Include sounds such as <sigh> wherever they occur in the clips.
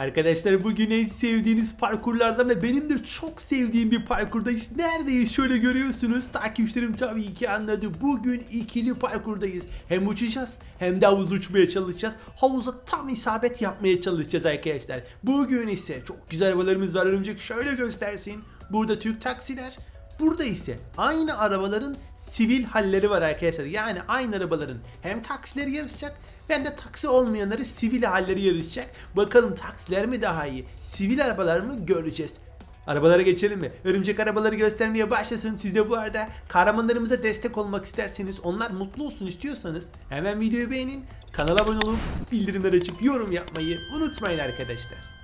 Arkadaşlar bugün en sevdiğiniz parkurlardan ve benim de çok sevdiğim bir parkurdayız. Neredeyiz şöyle görüyorsunuz. Takipçilerim tabii ki anladı. Bugün ikili parkurdayız. Hem uçacağız hem de havuz uçmaya çalışacağız. Havuza tam isabet yapmaya çalışacağız arkadaşlar. Bugün ise çok güzel arabalarımız var. Örümcek şöyle göstersin. Burada Türk taksiler. Burada ise aynı arabaların sivil halleri var arkadaşlar. Yani aynı arabaların hem taksileri yarışacak hem de taksi olmayanları sivil halleri yarışacak. Bakalım taksiler mi daha iyi, sivil arabalar mı göreceğiz. Arabalara geçelim mi? Örümcek arabaları göstermeye başlasın. Siz de bu arada kahramanlarımıza destek olmak isterseniz, onlar mutlu olsun istiyorsanız hemen videoyu beğenin, kanala abone olup bildirimleri açıp yorum yapmayı unutmayın arkadaşlar.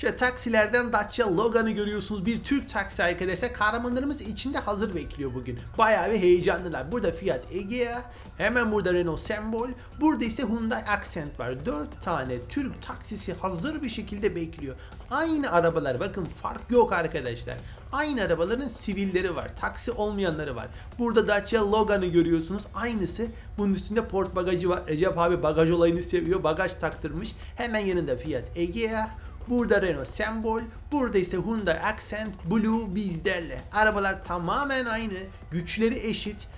Şu taksilerden Dacia Logan'ı görüyorsunuz. Bir Türk taksi arkadaşlar. Kahramanlarımız içinde hazır bekliyor bugün. Bayağı bir heyecanlılar. Burada Fiat Egea, hemen burada Renault Sembol, burada ise Hyundai Accent var. 4 tane Türk taksisi hazır bir şekilde bekliyor. Aynı arabalar bakın fark yok arkadaşlar. Aynı arabaların sivilleri var. Taksi olmayanları var. Burada Dacia Logan'ı görüyorsunuz. Aynısı. Bunun üstünde port bagajı var. Recep abi bagaj olayını seviyor. Bagaj taktırmış. Hemen yanında Fiat Egea. Burada Renault Sembol, burada ise Hyundai Accent Blue bizlerle. Arabalar tamamen aynı, güçleri eşit.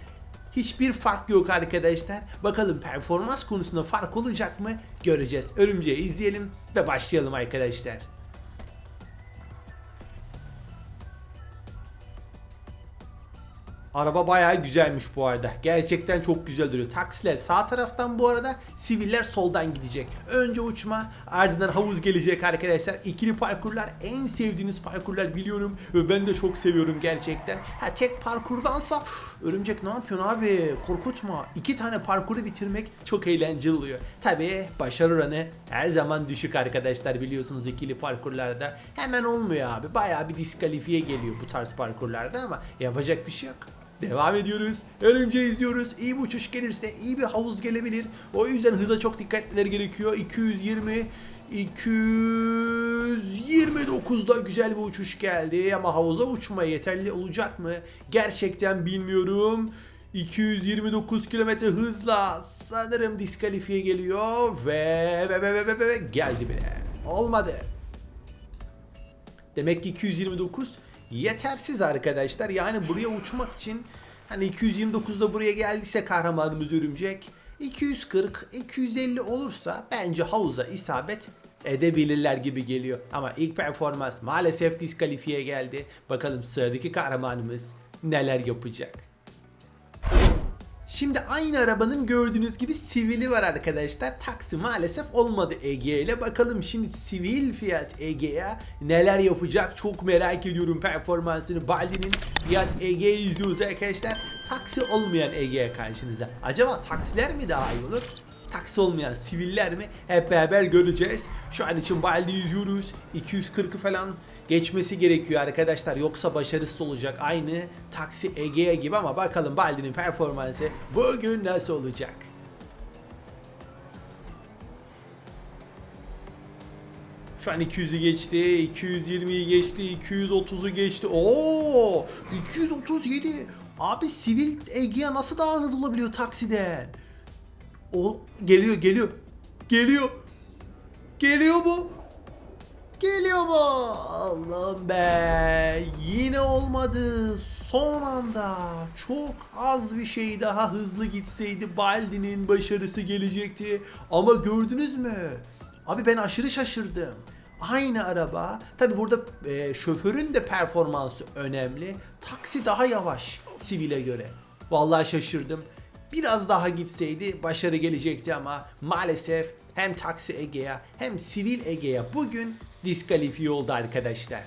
Hiçbir fark yok arkadaşlar. Bakalım performans konusunda fark olacak mı? Göreceğiz. Örümceği izleyelim ve başlayalım arkadaşlar. Araba bayağı güzelmiş bu arada. Gerçekten çok güzel duruyor. Taksiler sağ taraftan bu arada, siviller soldan gidecek. Önce uçma, ardından havuz gelecek arkadaşlar. İkili parkurlar en sevdiğiniz parkurlar biliyorum ve ben de çok seviyorum gerçekten. Ha tek parkurdansa üf, örümcek ne yapıyorsun abi? Korkutma. İki tane parkuru bitirmek çok eğlenceli oluyor. Tabii başarı oranı her zaman düşük arkadaşlar biliyorsunuz ikili parkurlarda. Hemen olmuyor abi. Bayağı bir diskalifiye geliyor bu tarz parkurlarda ama yapacak bir şey yok. Devam ediyoruz. Örümceği izliyoruz. İyi bir uçuş gelirse iyi bir havuz gelebilir. O yüzden hıza çok dikkat etmeleri gerekiyor. 220 229'da güzel bir uçuş geldi ama havuza uçmaya yeterli olacak mı? Gerçekten bilmiyorum. 229 kilometre hızla sanırım diskalifiye geliyor ve ve ve ve ve, ve geldi bile. Olmadı. Demek ki 229 yetersiz arkadaşlar. Yani buraya uçmak için hani 229'da buraya geldiyse kahramanımız örümcek 240 250 olursa bence havuza isabet edebilirler gibi geliyor. Ama ilk performans maalesef diskalifiye geldi. Bakalım sıradaki kahramanımız neler yapacak. Şimdi aynı arabanın gördüğünüz gibi sivili var arkadaşlar. Taksi maalesef olmadı Ege ile. Bakalım şimdi sivil Fiat Ege'ye neler yapacak çok merak ediyorum performansını. Baldi'nin Fiat Ege'yi izliyoruz arkadaşlar. Taksi olmayan Ege'ye karşınızda. Acaba taksiler mi daha iyi olur? Taksi olmayan siviller mi? Hep beraber göreceğiz. Şu an için Baldi izliyoruz. 240'ı falan geçmesi gerekiyor arkadaşlar. Yoksa başarısız olacak. Aynı taksi Egea gibi ama bakalım Baldi'nin performansı bugün nasıl olacak? Şu an 200'ü geçti, 220'yi geçti, 230'u geçti. Oo! 237. Abi sivil Egea nasıl daha hızlı olabiliyor taksiden? O geliyor, geliyor. Geliyor. Geliyor mu? Geliyor mu? Allah'ım be. Yine olmadı. Son anda çok az bir şey daha hızlı gitseydi Baldi'nin başarısı gelecekti. Ama gördünüz mü? Abi ben aşırı şaşırdım. Aynı araba. Tabi burada e, şoförün de performansı önemli. Taksi daha yavaş sivile göre. Vallahi şaşırdım. Biraz daha gitseydi başarı gelecekti ama maalesef hem taksi Ege'ye hem sivil Ege'ye bugün diskalifiye oldu arkadaşlar.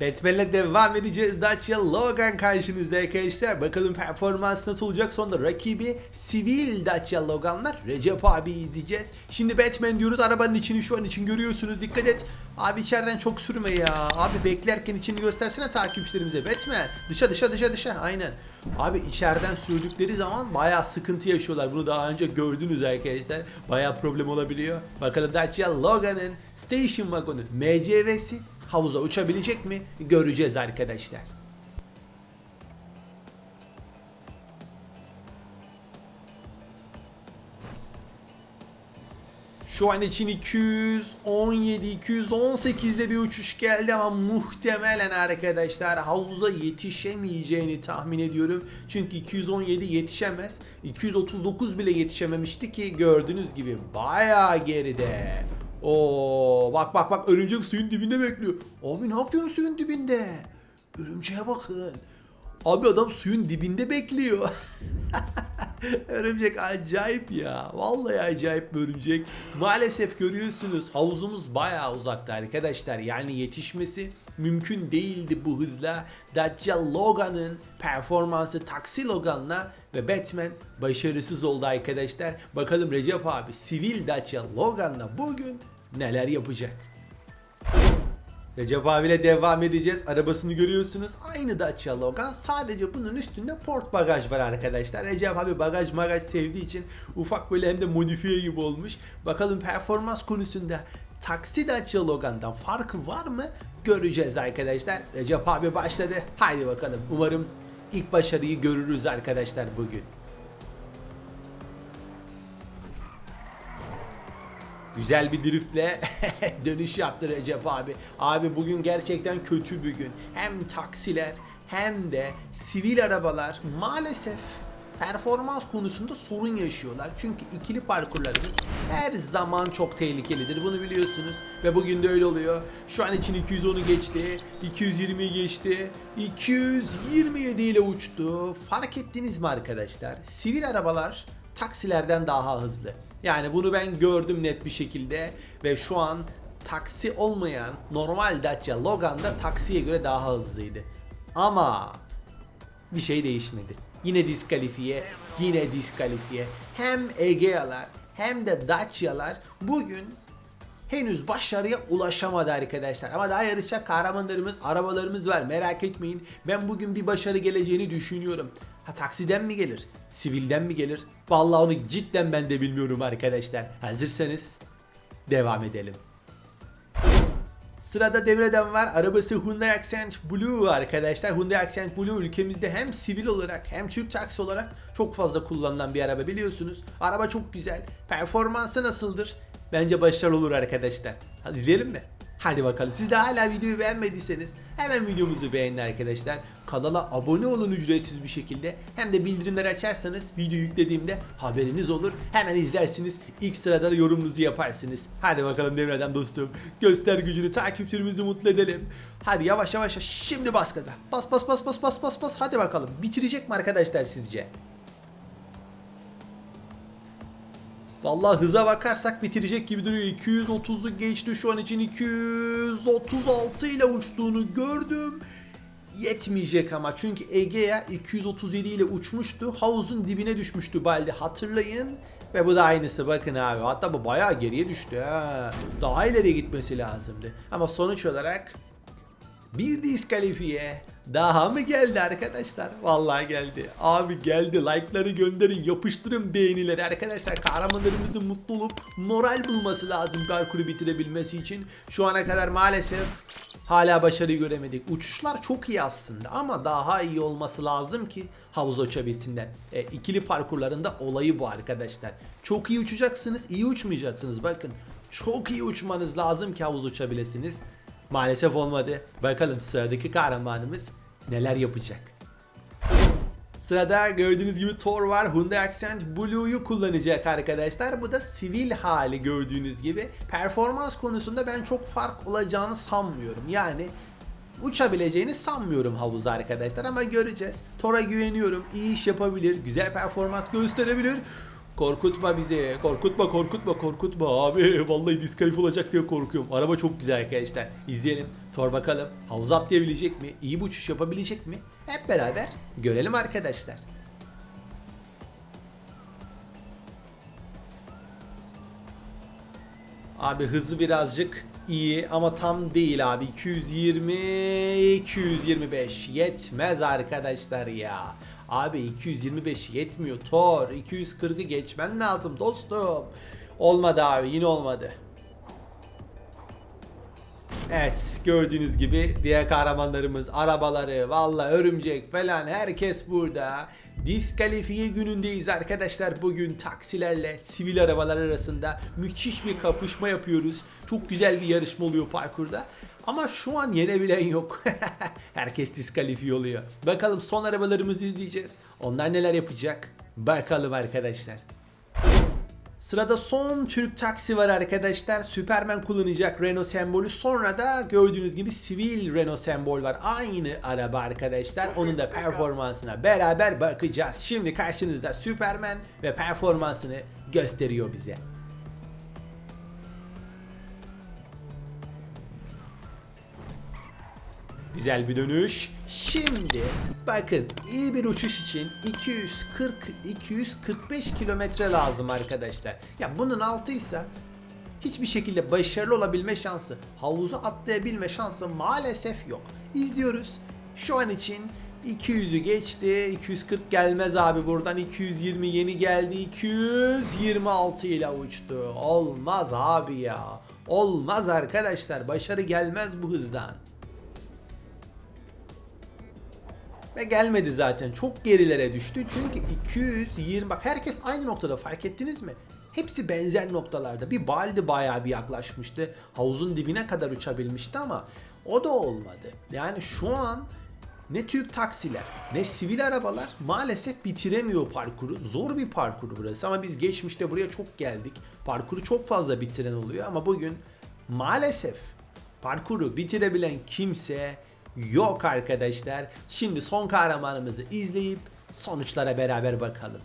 Batman'le devam edeceğiz. Dacia Logan karşınızda arkadaşlar. Bakalım performans nasıl olacak. Sonra rakibi sivil Dacia Logan'lar. Recep abi izleyeceğiz. Şimdi Batman diyoruz. Arabanın içini şu an için görüyorsunuz. Dikkat et. Abi içeriden çok sürme ya. Abi beklerken içini göstersene takipçilerimize. Batman. Dışa dışa dışa dışa. Aynen. Abi içeriden sürdükleri zaman bayağı sıkıntı yaşıyorlar. Bunu daha önce gördünüz arkadaşlar. Bayağı problem olabiliyor. Bakalım Dacia Logan'ın Station Wagon'u MCV'si havuza uçabilecek mi göreceğiz arkadaşlar. Şu an için 217 218'de bir uçuş geldi ama muhtemelen arkadaşlar havuza yetişemeyeceğini tahmin ediyorum. Çünkü 217 yetişemez. 239 bile yetişememişti ki gördüğünüz gibi bayağı geride. Oo bak bak bak örümcek suyun dibinde bekliyor. Abi ne yapıyorsun suyun dibinde? Örümceğe bakın. Abi adam suyun dibinde bekliyor. <laughs> örümcek acayip ya. Vallahi acayip bir örümcek. Maalesef görüyorsunuz havuzumuz bayağı uzakta arkadaşlar. Yani yetişmesi mümkün değildi bu hızla. Dacia Logan'ın performansı Taksi Logan'la ve Batman başarısız oldu arkadaşlar. Bakalım Recep abi sivil Dacia Logan'la bugün neler yapacak? Recep abiyle devam edeceğiz. Arabasını görüyorsunuz. Aynı Dacia Logan. Sadece bunun üstünde port bagaj var arkadaşlar. Recep abi bagaj magaj sevdiği için ufak böyle hem de modifiye gibi olmuş. Bakalım performans konusunda taksi Dacia Logan'dan farkı var mı? Göreceğiz arkadaşlar. Recep abi başladı. Haydi bakalım. Umarım ilk başarıyı görürüz arkadaşlar bugün. Güzel bir driftle <laughs> dönüş yaptı Recep abi. Abi bugün gerçekten kötü bir gün. Hem taksiler hem de sivil arabalar maalesef performans konusunda sorun yaşıyorlar. Çünkü ikili parkurlarımız her zaman çok tehlikelidir. Bunu biliyorsunuz. Ve bugün de öyle oluyor. Şu an için 210'u geçti. 220'yi geçti. 227 ile uçtu. Fark ettiniz mi arkadaşlar? Sivil arabalar taksilerden daha hızlı. Yani bunu ben gördüm net bir şekilde ve şu an taksi olmayan normal Dacia Logan da taksiye göre daha hızlıydı. Ama bir şey değişmedi. Yine diskalifiye, yine diskalifiye. Hem Egea'lar hem de Dacia'lar bugün henüz başarıya ulaşamadı arkadaşlar. Ama daha yarışacak kahramanlarımız, arabalarımız var. Merak etmeyin. Ben bugün bir başarı geleceğini düşünüyorum. Ha taksiden mi gelir? Sivilden mi gelir? Vallahi onu cidden ben de bilmiyorum arkadaşlar. Hazırsanız devam edelim. Sırada devreden var. Arabası Hyundai Accent Blue arkadaşlar. Hyundai Accent Blue ülkemizde hem sivil olarak hem Türk taksi olarak çok fazla kullanılan bir araba biliyorsunuz. Araba çok güzel. Performansı nasıldır? Bence başarılı olur arkadaşlar. Hadi izleyelim mi? Hadi bakalım. Siz de hala videoyu beğenmediyseniz hemen videomuzu beğenin arkadaşlar. Kanala abone olun ücretsiz bir şekilde. Hem de bildirimleri açarsanız video yüklediğimde haberiniz olur. Hemen izlersiniz. İlk sırada da yorumunuzu yaparsınız. Hadi bakalım Devreden dostum. Göster gücünü takipçilerimizi mutlu edelim. Hadi yavaş yavaş şimdi bas gaza. Bas bas bas bas bas bas bas. Hadi bakalım. Bitirecek mi arkadaşlar sizce? Vallahi hıza bakarsak bitirecek gibi duruyor. 230'u geçti şu an için 236 ile uçtuğunu gördüm. Yetmeyecek ama çünkü Egea 237 ile uçmuştu. Havuzun dibine düşmüştü Baldi hatırlayın. Ve bu da aynısı bakın abi. Hatta bu bayağı geriye düştü ha. Daha ileriye gitmesi lazımdı. Ama sonuç olarak bir diskalifiye daha mı geldi arkadaşlar? Vallahi geldi. Abi geldi. Like'ları gönderin. Yapıştırın beğenileri. Arkadaşlar kahramanlarımızın mutlu olup moral bulması lazım parkuru bitirebilmesi için. Şu ana kadar maalesef hala başarı göremedik. Uçuşlar çok iyi aslında ama daha iyi olması lazım ki havuz uçabilsinler. E, ikili parkurlarında olayı bu arkadaşlar. Çok iyi uçacaksınız, iyi uçmayacaksınız. Bakın çok iyi uçmanız lazım ki havuz uçabilirsiniz. Maalesef olmadı. Bakalım sıradaki kahramanımız neler yapacak. Sırada gördüğünüz gibi Thor var. Hyundai Accent Blue'yu kullanacak arkadaşlar. Bu da sivil hali gördüğünüz gibi. Performans konusunda ben çok fark olacağını sanmıyorum. Yani uçabileceğini sanmıyorum havuzda arkadaşlar ama göreceğiz. Thor'a güveniyorum. İyi iş yapabilir. Güzel performans gösterebilir. Korkutma bizi. Korkutma, korkutma, korkutma. Abi vallahi diskalifiye olacak diye korkuyorum. Araba çok güzel arkadaşlar. İzleyelim. Thor bakalım. Havuza atlayabilecek mi? İyi bir uçuş yapabilecek mi? Hep beraber görelim arkadaşlar. Abi hızı birazcık iyi ama tam değil abi. 220 225 yetmez arkadaşlar ya. Abi 225 yetmiyor. Thor 240'ı geçmen lazım dostum. Olmadı abi yine olmadı. Evet gördüğünüz gibi diğer kahramanlarımız arabaları valla örümcek falan herkes burada. Diskalifiye günündeyiz arkadaşlar bugün taksilerle sivil arabalar arasında müthiş bir kapışma yapıyoruz. Çok güzel bir yarışma oluyor parkurda. Ama şu an yenebilen yok. <laughs> Herkes diskalifiye oluyor. Bakalım son arabalarımızı izleyeceğiz. Onlar neler yapacak? Bakalım arkadaşlar. Sırada son Türk taksi var arkadaşlar. Superman kullanacak Renault sembolü. Sonra da gördüğünüz gibi sivil Renault sembol var. Aynı araba arkadaşlar. Onun da performansına beraber bakacağız. Şimdi karşınızda Superman ve performansını gösteriyor bize. Güzel bir dönüş. Şimdi bakın iyi bir uçuş için 240-245 kilometre lazım arkadaşlar. Ya bunun altıysa hiçbir şekilde başarılı olabilme şansı, havuzu atlayabilme şansı maalesef yok. İzliyoruz. Şu an için 200'ü geçti. 240 gelmez abi buradan. 220 yeni geldi. 226 ile uçtu. Olmaz abi ya. Olmaz arkadaşlar. Başarı gelmez bu hızdan. Ve gelmedi zaten. Çok gerilere düştü. Çünkü 220 bak herkes aynı noktada fark ettiniz mi? Hepsi benzer noktalarda. Bir Baldi bayağı bir yaklaşmıştı. Havuzun dibine kadar uçabilmişti ama o da olmadı. Yani şu an ne Türk taksiler ne sivil arabalar maalesef bitiremiyor parkuru. Zor bir parkur burası ama biz geçmişte buraya çok geldik. Parkuru çok fazla bitiren oluyor ama bugün maalesef parkuru bitirebilen kimse yok arkadaşlar. Şimdi son kahramanımızı izleyip sonuçlara beraber bakalım.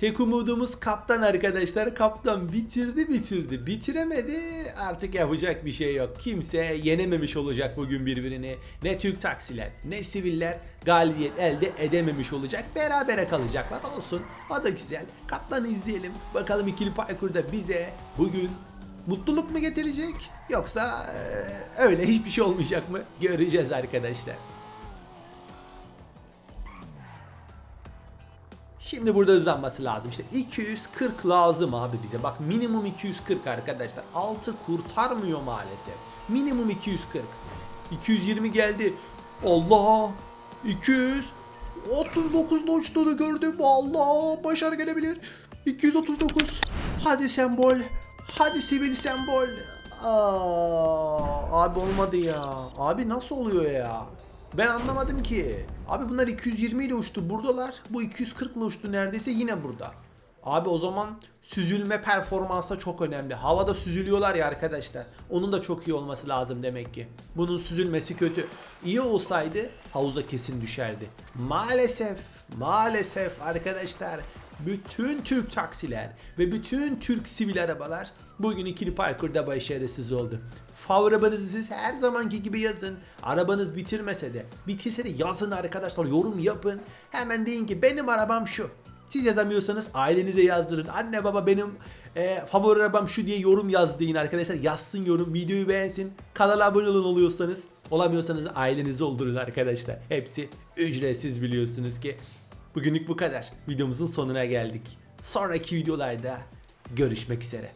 Tek umudumuz kaptan arkadaşlar. Kaptan bitirdi bitirdi. Bitiremedi. Artık yapacak bir şey yok. Kimse yenememiş olacak bugün birbirini. Ne Türk taksiler ne siviller galibiyet elde edememiş olacak. Berabere kalacaklar. Olsun. O da güzel. Kaptanı izleyelim. Bakalım ikili parkurda bize bugün mutluluk mu getirecek? Yoksa eee, öyle hiçbir şey olmayacak mı? Göreceğiz arkadaşlar. Şimdi burada hızlanması lazım. İşte 240 lazım abi bize. Bak minimum 240 arkadaşlar. 6 kurtarmıyor maalesef. Minimum 240. 220 geldi. Allah! 200 39'da uçtuğunu gördüm. Allah! Başarı gelebilir. 239. Hadi sembol. Hadi sivil sembol. Aa, abi olmadı ya. Abi nasıl oluyor ya? Ben anlamadım ki. Abi bunlar 220 ile uçtu buradalar. Bu 240 ile uçtu neredeyse yine burada. Abi o zaman süzülme performansa çok önemli. Havada süzülüyorlar ya arkadaşlar. Onun da çok iyi olması lazım demek ki. Bunun süzülmesi kötü. İyi olsaydı havuza kesin düşerdi. Maalesef, maalesef arkadaşlar bütün Türk taksiler ve bütün Türk sivil arabalar bugün ikili parkurda başarısız oldu. Favori arabanızı siz her zamanki gibi yazın. Arabanız bitirmese de, bitirse de yazın arkadaşlar. Yorum yapın. Hemen deyin ki benim arabam şu. Siz yazamıyorsanız ailenize yazdırın. Anne baba benim e, favori arabam şu diye yorum yaz deyin arkadaşlar. Yazsın yorum, videoyu beğensin. Kanala abone olun oluyorsanız. Olamıyorsanız ailenizi oldurun arkadaşlar. Hepsi ücretsiz biliyorsunuz ki. Bugünlük bu kadar. Videomuzun sonuna geldik. Sonraki videolarda görüşmek üzere.